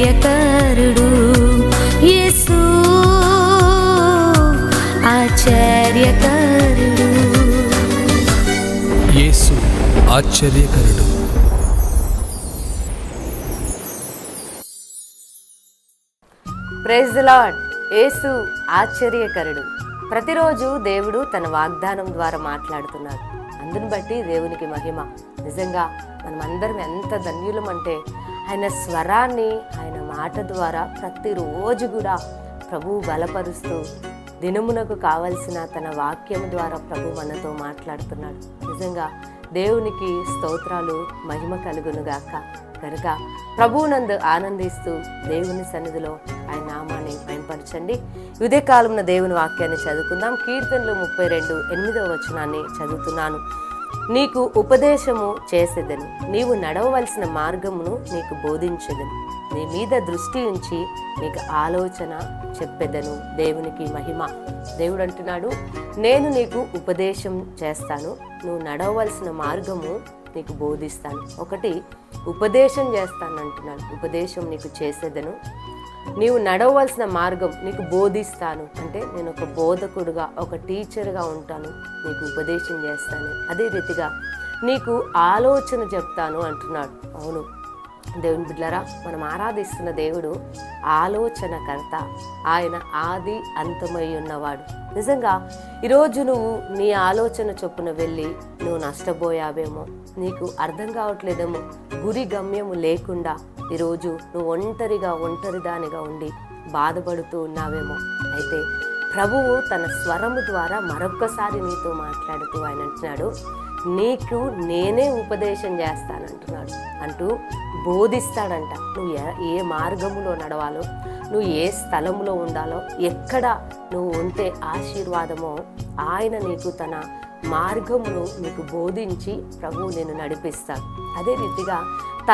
ఆశ్చర్యకరుడు యేసు ఆశ్చర్యకరుడు. యేసు ఆశ్చర్యకరుడు. ప్రైజ్ లాడ్ యేసు ఆశ్చర్యకరుడు. ప్రతిరోజు దేవుడు తన వాగ్దానం ద్వారా మాట్లాడుతున్నాడు. అందుని బట్టి దేవునికి మహిమ. నిజంగా మనమందరం ఎంత ధన్యులం అంటే ఆయన స్వరాన్ని ఆయన మాట ద్వారా ప్రతిరోజు కూడా ప్రభువు బలపరుస్తూ దినమునకు కావలసిన తన వాక్యం ద్వారా ప్రభు మనతో మాట్లాడుతున్నాడు. నిజంగా దేవునికి స్తోత్రాలు మహిమ కలుగునుగాక కనుక ప్రభువునందు ఆనందిస్తూ దేవుని సన్నిధిలో ఆయన నామాన్ని భయపరచండి ఇదే కాలంలో దేవుని వాక్యాన్ని చదువుకుందాం. కీర్తనలు ముప్పై రెండు ఎనిమిదవ వచనాన్ని చదువుతున్నాను. నీకు ఉపదేశము చేసేదను. నీవు నడవవలసిన మార్గమును నీకు బోధించదను. నీ మీద దృష్టి ఉంచి నీకు ఆలోచన చెప్పెదను. దేవునికి మహిమ. దేవుడు అంటున్నాడు నేను నీకు ఉపదేశం చేస్తాను. నువ్వు నడవవలసిన మార్గము నీకు బోధిస్తాను. ఒకటి ఉపదేశం చేస్తాను అంటున్నాడు. ఉపదేశం నీకు చేసేదను. నీవు నడవలసిన మార్గం నీకు బోధిస్తాను. అంటే నేను ఒక బోధకుడుగా ఒక టీచర్గా ఉంటాను. నీకు ఉపదేశం చేస్తాను. అదే రీతిగా నీకు ఆలోచన చెప్తాను అంటున్నాడు. అవును. దేవుని బిడ్డలారా మనం ఆరాధిస్తున్న దేవుడు ఆలోచనకర్త. ఆయన ఆది అంతమై ఉన్నవాడు. నిజంగా ఈరోజు నువ్వు నీ ఆలోచన చొప్పున వెళ్ళి నువ్వు నష్టపోయావేమో నీకు అర్థం కావట్లేదేమో గురి గమ్యము లేకుండా ఈరోజు నువ్వు ఒంటరిగా ఒంటరిదానిగా ఉండి బాధపడుతూ ఉన్నావేమో. అయితే ప్రభువు తన స్వరము ద్వారా మరొక్కసారి నీతో మాట్లాడుతూ ఆయన అంటున్నాడు నీకు నేనే ఉపదేశం చేస్తానంటున్నాడు. అంటూ బోధిస్తాడంట. నువ్వు ఏ- ఏ మార్గములో నడవాలో నువ్వు ఏ స్థలంలో ఉండాలో ఎక్కడ నువ్వు ఉంటే ఆశీర్వాదమో ఆయన నీకు తన మార్గమును నీకు బోధించి ప్రభువు నేను నడిపిస్తాను అదే రీతిగా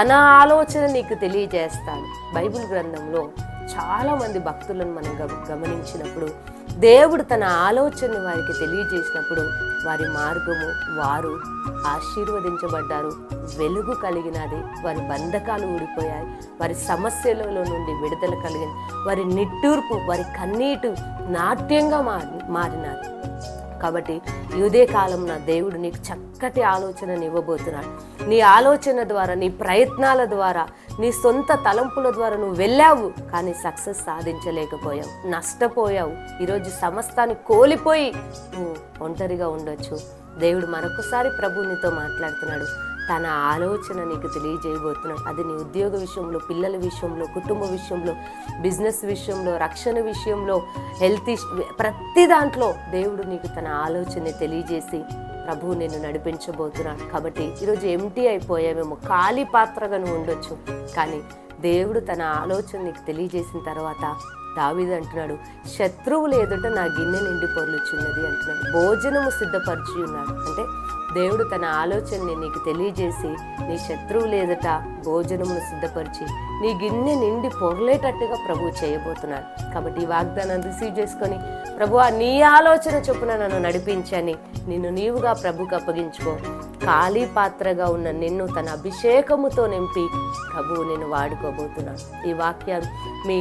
తన ఆలోచన నీకు తెలియజేస్తాను బైబిల్ గ్రంథంలో చాలా మంది భక్తులను మనం గమనించినప్పుడు దేవుడు తన ఆలోచనను వారికి తెలియజేసినప్పుడు వారి మార్గము వారు ఆశీర్వదించబడ్డారు. వెలుగు కలిగినది వారి బంధకాలు ఊడిపోయాయి వారి సమస్యలలో నుండి విడుదల కలిగింది వారి నిట్టూర్పు వారి కన్నీటు నాట్యంగా మారి మారినది. కాబట్టి యుదే కాలం నా దేవుడు నీకు చక్కటి ఆలోచనని ఇవ్వబోతున్నాడు. నీ ఆలోచన ద్వారా నీ ప్రయత్నాల ద్వారా నీ సొంత తలంపుల ద్వారా నువ్వు వెళ్ళావు కానీ సక్సెస్ సాధించలేకపోయావు. నష్టపోయావు. ఈరోజు సమస్తాన్ని కోల్పోయి నువ్వు ఒంటరిగా ఉండొచ్చు. దేవుడు మరొకసారి ప్రభు నీతో మాట్లాడుతున్నాడు. తన ఆలోచన నీకు తెలియజేయబోతున్నాడు అది నీ ఉద్యోగ విషయంలో పిల్లల విషయంలో కుటుంబ విషయంలో బిజినెస్ విషయంలో రక్షణ విషయంలో హెల్త్ ప్రతి దాంట్లో దేవుడు నీకు తన ఆలోచన తెలియజేసి ప్రభువు నేను నడిపించబోతున్నాడు కాబట్టి ఈరోజు ఎంటీ అయిపోయామేమో ఖాళీ పాత్రగా నువ్వు ఉండొచ్చు. కానీ దేవుడు తన ఆలోచన నీకు తెలియజేసిన తర్వాత దావీదు అంటున్నాడు శత్రువులు ఎదుట నా గిన్నె నిండి పొర్లుచున్నది అంటున్నాడు. భోజనము సిద్ధపరిచి ఉన్నాడు. అంటే దేవుడు తన ఆలోచనని నీకు తెలియజేసి నీ శత్రువులు ఎదుట భోజనమును సిద్ధపరిచి నీ గిన్నె నిండి పొరలేటట్టుగా ప్రభు చేయబోతున్నాడు. కాబట్టి ఈ వాగ్దానాన్ని రిసీవ్ చేసుకొని ప్రభు నీ ఆలోచన చొప్పున నన్ను నడిపించని నిన్ను నీవుగా ప్రభుకు అప్పగించుకో. ఖాళీ పాత్రగా ఉన్న నిన్ను తన అభిషేకముతో నింపి ప్రభువు నేను వాడుకోబోతున్నాను ఈ వాక్యం మీ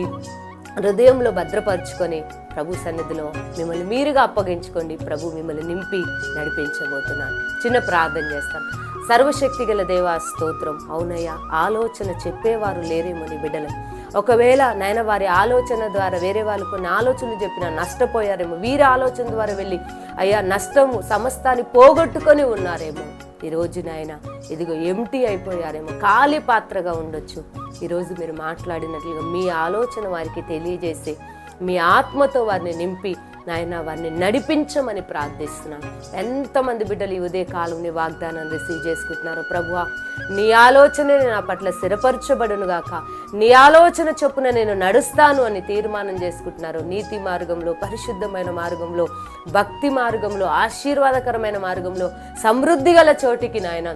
హృదయంలో భద్రపరుచుకొని ప్రభు సన్నిధిలో మిమ్మల్ని మీరుగా అప్పగించుకోండి. ప్రభు మిమ్మల్ని నింపి నడిపించబోతున్నాను చిన్న ప్రార్థన చేస్తాం. సర్వశక్తి గల దేవా స్తోత్రం. అవునయ్యా ఆలోచన చెప్పేవారు లేరేమో నీ బిడ్డలు. ఒకవేళ నాయన వారి ఆలోచన ద్వారా వేరే వాళ్ళు కొన్ని ఆలోచనలు చెప్పినా నష్టపోయారేమో వీరి ఆలోచన ద్వారా వెళ్ళి అయ్యా నష్టము సమస్తాన్ని పోగొట్టుకొని ఉన్నారేమో. ఈరోజు నాయన ఇదిగో ఎంటీ అయిపోయారేమో ఖాళీ పాత్రగా ఉండొచ్చు. ఈరోజు మీరు మాట్లాడినట్లుగా మీ ఆలోచన వారికి తెలియజేసి మీ ఆత్మతో వారిని నింపి నాయన వారిని నడిపించమని ప్రార్థిస్తున్నాను. ఎంతమంది బిడ్డలు ఈ ఉదయ కాలంని వాగ్దానం వాగ్దానాన్ని రిసీవ్ చేసుకుంటున్నారు ప్రభువ నీ ఆలోచన నా పట్ల స్థిరపరచబడునుగాక. నీ ఆలోచన చొప్పున నేను నడుస్తాను అని తీర్మానం చేసుకుంటున్నారు. నీతి మార్గంలో పరిశుద్ధమైన మార్గంలో భక్తి మార్గంలో ఆశీర్వాదకరమైన మార్గంలో సమృద్ధి గల చోటికి నాయన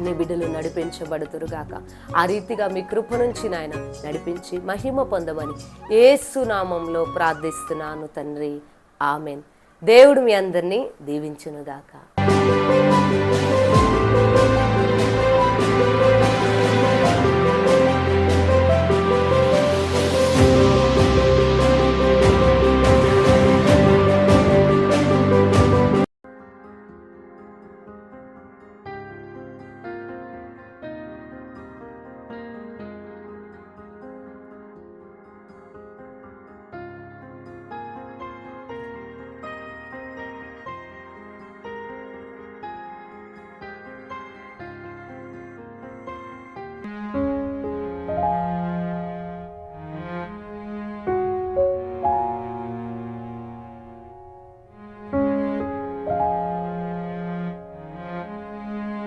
నీ బిడ్డలు నడిపించబడుతురుగాక. ఆ రీతిగా మీ కృప నుంచి నాయన నడిపించి మహిమ పొందమని ఏసునామంలో ప్రార్థిస్తున్నాను తండ్రి. ఆమెన్. దేవుడు మీ అందరినీ దీవించునుగాక.